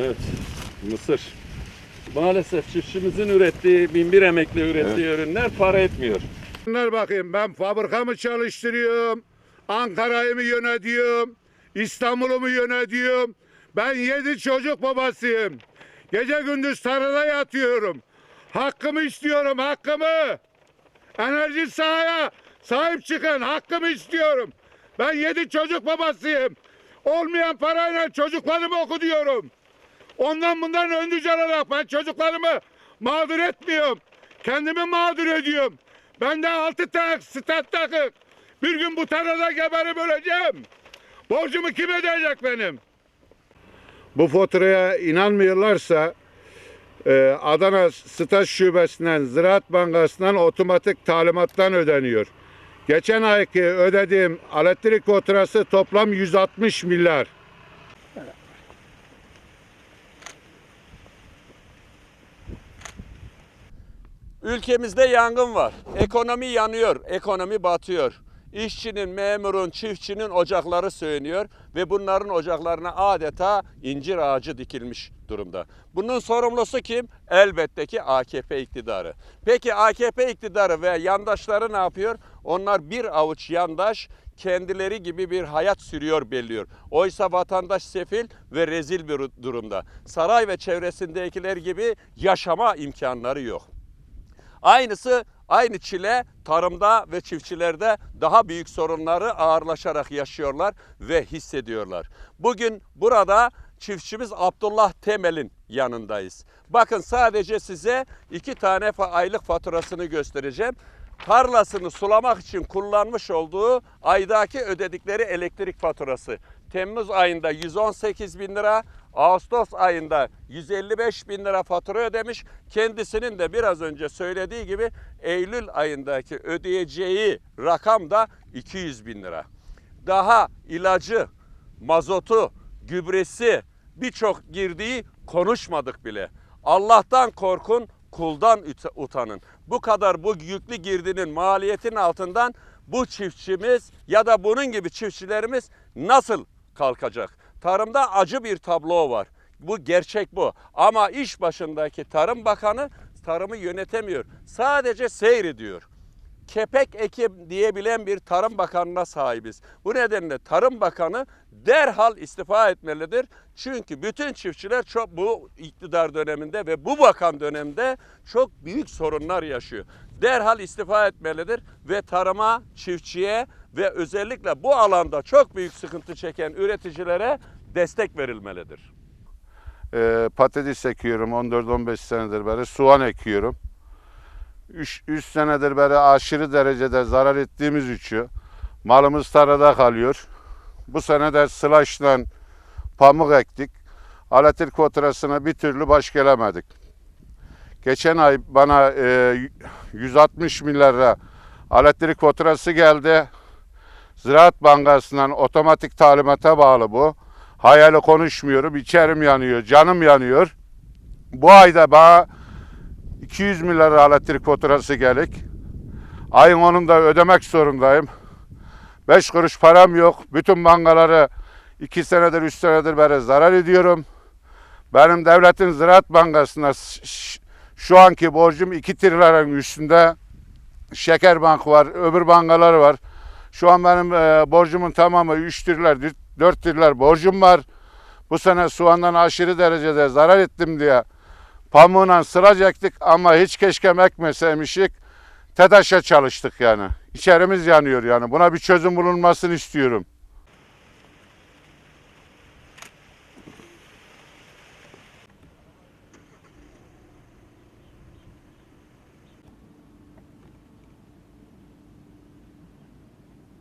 Evet, mısır. Maalesef çiftçimizin ürettiği, binbir emekli ürettiği ürünler para etmiyor. Bunlar bakayım ben fabrikamı çalıştırıyorum. Ankara'yı mı yönetiyorum? İstanbul'u mu yönetiyorum? Ben yedi çocuk babasıyım. Gece gündüz tarlada yatıyorum. Hakkımı istiyorum hakkımı. Enerji sahaya sahip çıkın hakkımı istiyorum. Ben yedi çocuk babasıyım. Olmayan parayla çocuklarımı oku diyorum. Ondan bundan öndüce alarak ben çocuklarımı mağdur etmiyorum. Kendimi mağdur ediyorum. Ben de altı tak, stat takık. Bir gün bu tarlada geberip öleceğim. Borcumu kim ödeyecek benim? Bu faturaya inanmıyorlarsa e, Adana Staj Şubesi'nden, Ziraat Bankası'ndan otomatik talimattan ödeniyor. Geçen ayki ödediğim elektrik faturası toplam 160 milyar. Ülkemizde yangın var. Ekonomi yanıyor, ekonomi batıyor. İşçinin, memurun, çiftçinin ocakları sönüyor ve bunların ocaklarına adeta incir ağacı dikilmiş durumda. Bunun sorumlusu kim? Elbette ki AKP iktidarı. Peki AKP iktidarı ve yandaşları ne yapıyor? Onlar bir avuç yandaş kendileri gibi bir hayat sürüyor belliyor. Oysa vatandaş sefil ve rezil bir durumda. Saray ve çevresindekiler gibi yaşama imkanları yok. Aynısı aynı çile tarımda ve çiftçilerde daha büyük sorunları ağırlaşarak yaşıyorlar ve hissediyorlar. Bugün burada çiftçimiz Abdullah Temel'in yanındayız. Bakın sadece size iki tane aylık faturasını göstereceğim. Tarlasını sulamak için kullanmış olduğu aydaki ödedikleri elektrik faturası. Temmuz ayında 118 bin lira, Ağustos ayında 155 bin lira fatura ödemiş. Kendisinin de biraz önce söylediği gibi Eylül ayındaki ödeyeceği rakam da 200 bin lira. Daha ilacı, mazotu, gübresi birçok girdiği konuşmadık bile. Allah'tan korkun, kuldan utanın. Bu kadar bu yüklü girdinin maliyetin altından bu çiftçimiz ya da bunun gibi çiftçilerimiz nasıl kalkacak? Tarımda acı bir tablo var. Bu gerçek bu. Ama iş başındaki Tarım Bakanı tarımı yönetemiyor. Sadece seyrediyor kepek ekim diyebilen bir Tarım Bakanı'na sahibiz. Bu nedenle Tarım Bakanı derhal istifa etmelidir. Çünkü bütün çiftçiler çok bu iktidar döneminde ve bu bakan dönemde çok büyük sorunlar yaşıyor. Derhal istifa etmelidir ve tarıma, çiftçiye ve özellikle bu alanda çok büyük sıkıntı çeken üreticilere destek verilmelidir. Ee, patates ekiyorum 14-15 senedir beri. Soğan ekiyorum. 3 senedir beri aşırı derecede zarar ettiğimiz için malımız tarlada kalıyor. Bu sene de sılaşla pamuk ektik. Elektrik faturasına bir türlü baş gelemedik. Geçen ay bana e, 160 milyar lira elektrik faturası geldi. Ziraat Bankası'ndan otomatik talimata bağlı bu. Hayali konuşmuyorum. İçerim yanıyor, canım yanıyor. Bu ayda bana 200 milyar elektrik faturası gelik. Ayın onun da ödemek zorundayım. 5 kuruş param yok. Bütün bankaları 2 senedir 3 senedir beri zarar ediyorum. Benim devletin Ziraat Bankası'na şu anki borcum 2 trilyonun üstünde. Şeker Bank var, öbür bankalar var. Şu an benim e, borcumun tamamı 3 trilyon, 4 trilyon borcum var. Bu sene soğandan aşırı derecede zarar ettim diye pamuğuna sıracaktık ama hiç keşke ekmeseymişik. TEDAŞ'a çalıştık yani. İçerimiz yanıyor yani. Buna bir çözüm bulunmasını istiyorum.